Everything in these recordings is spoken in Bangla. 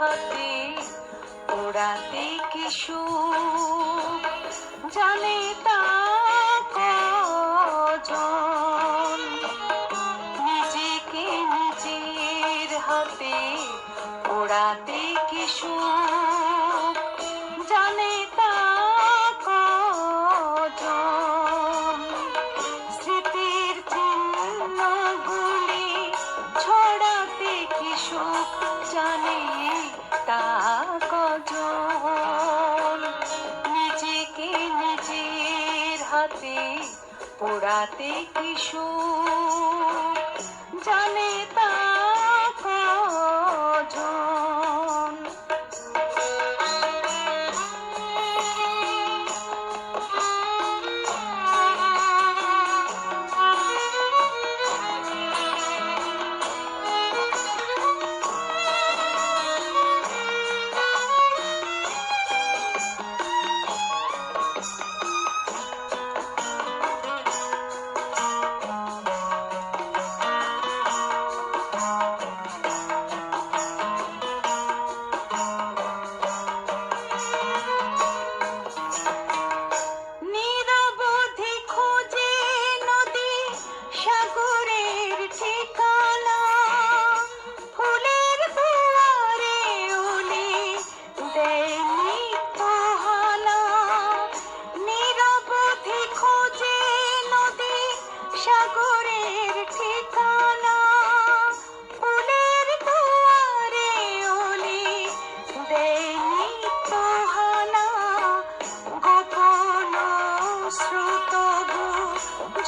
হাতে ওড়াতে কিছু জানে তা কজন? নিজেকে নিজের হাতে ওড়াতে কিশোর তা কজন নিজেকে নিজের হাতে পোড়াতে কিশোর। জানে তা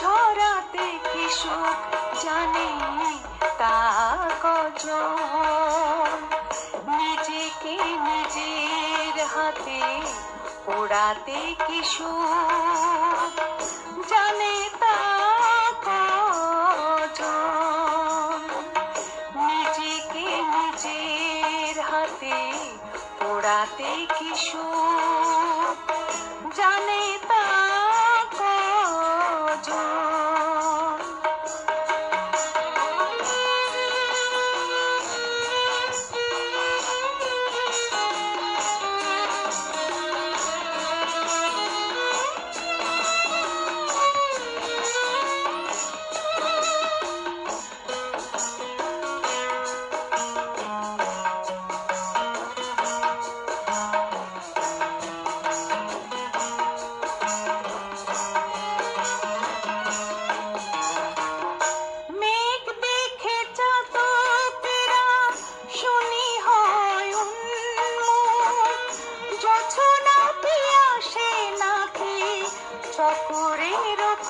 ঝরাতে কি জানে তা কজন। পোড়াতে কি জানে তা নিজেকে নিজের হাতে পোড়াতে কি জানে তা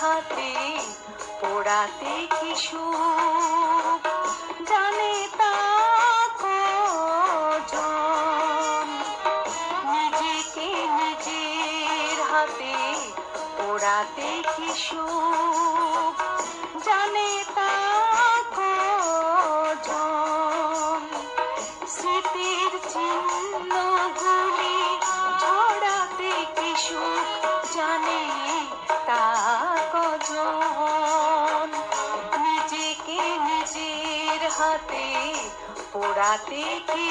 হাতে পোড়াতে কিছু জানে তা নিজেকে নিজের হাতে পোড়াতে কিছু জানে তা হাতে পোড়াতে কি